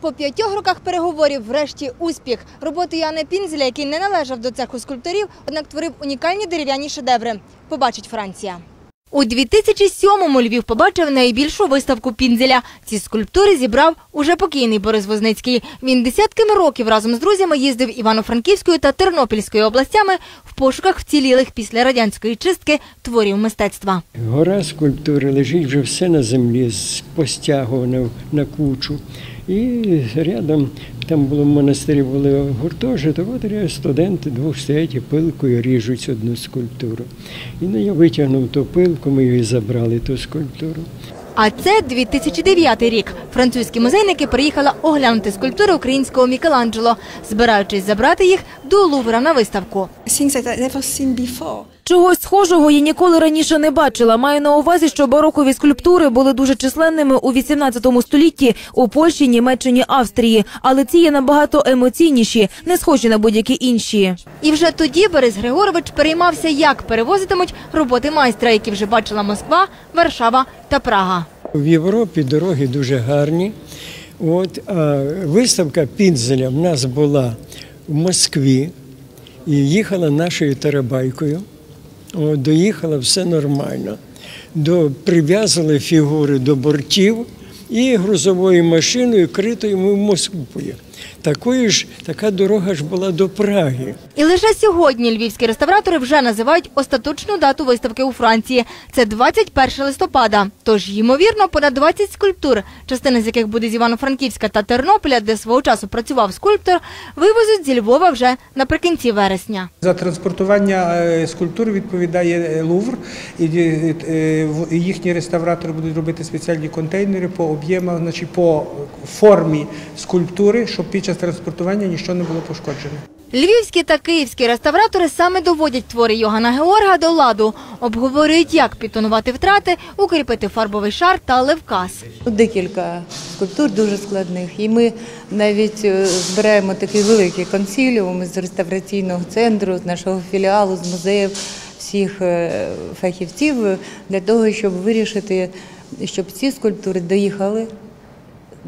По п'ятьох роках переговорів врешті успіх. Роботи Яни Пінзеля, який не належав до цеху скульпторів, однак творив унікальні дерев'яні шедеври. Побачить Франція. У 2007-му Львів побачив найбільшу виставку Пінзеля. Ці скульптури зібрав уже покійний Борис Возницький. Він десятками років разом з друзями їздив Івано-Франківською та Тернопільською областями в пошуках вцілілих після радянської чистки творів мистецтва. Гора скульптури лежить вже все на землі, з- на кучу. І рядом там було в монастирі були гуртожиток, от студенти двох стоять і пилкою ріжуть одну скульптуру. І ну, я витягнув ту пилку, ми її забрали, ту скульптуру. А це 2009 рік. Французькі музейники приїхали оглянути скульптури українського Мікеланджело, збираючись забрати їх до Лувра на виставку. Чогось схожого я ніколи раніше не бачила. Маю на увазі, що барокові скульптури були дуже численними у 18 столітті у Польщі, Німеччині, Австрії. Але ці є набагато емоційніші, не схожі на будь-які інші. І вже тоді Борис Григорович переймався, як перевозитимуть роботи майстра, які вже бачила Москва, Варшава та Прага. В Європі дороги дуже гарні. От, а виставка Пінзеля в нас була в Москві і їхала нашою тарабайкою. От, доїхала все нормально. До, прив'язали фігури до бортів і грузовою машиною критою ми в Москву поїхали. Такою ж, така дорога ж була до Праги. І лише сьогодні львівські реставратори вже називають остаточну дату виставки у Франції. Це 21 листопада. Тож, ймовірно, понад 20 скульптур, частина з яких буде з Івано-Франківська та Тернополя, де свого часу працював скульптор, вивезуть зі Львова вже наприкінці вересня. За транспортування е, скульптур відповідає е, Лувр, і е, в- їхні реставратори будуть робити спеціальні контейнери по об'ємах, значить по формі скульптури, щоб під час транспортування нічого не було пошкоджене. Львівські та київські реставратори саме доводять твори Йогана Георга до ладу, обговорюють, як підтонувати втрати, укріпити фарбовий шар та левкас. Декілька скульптур дуже складних. І ми навіть е, збираємо такий великий консиліум з реставраційного центру, з нашого філіалу, з музеїв всіх е, фахівців для того, щоб вирішити, щоб ці скульптури доїхали,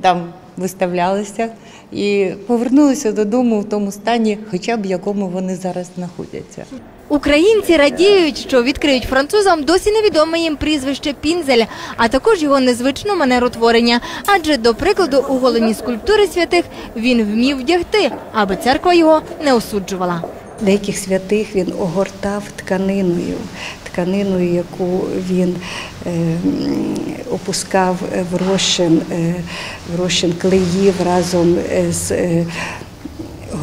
там виставлялися і повернулися додому в тому стані, хоча б в якому вони зараз знаходяться. Українці радіють, що відкриють французам досі невідоме їм прізвище Пінзель, а також його незвичну манеру творення. Адже, до прикладу, у голені скульптури святих він вмів вдягти, аби церква його не осуджувала. Деяких святих він огортав тканиною, тканиною, яку він опускав в розчин, е, в розчин клеїв разом з е,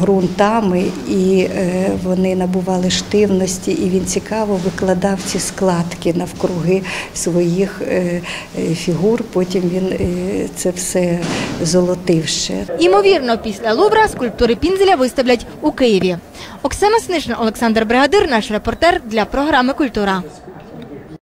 ґрунтами, і е, вони набували штивності, і він цікаво викладав ці складки навкруги своїх е, е, фігур. Потім він е, це все золотив ще. Імовірно, після Лувра скульптури Пінзеля виставлять у Києві. Оксана Снишин, Олександр Бригадир, наш репортер для програми Культура.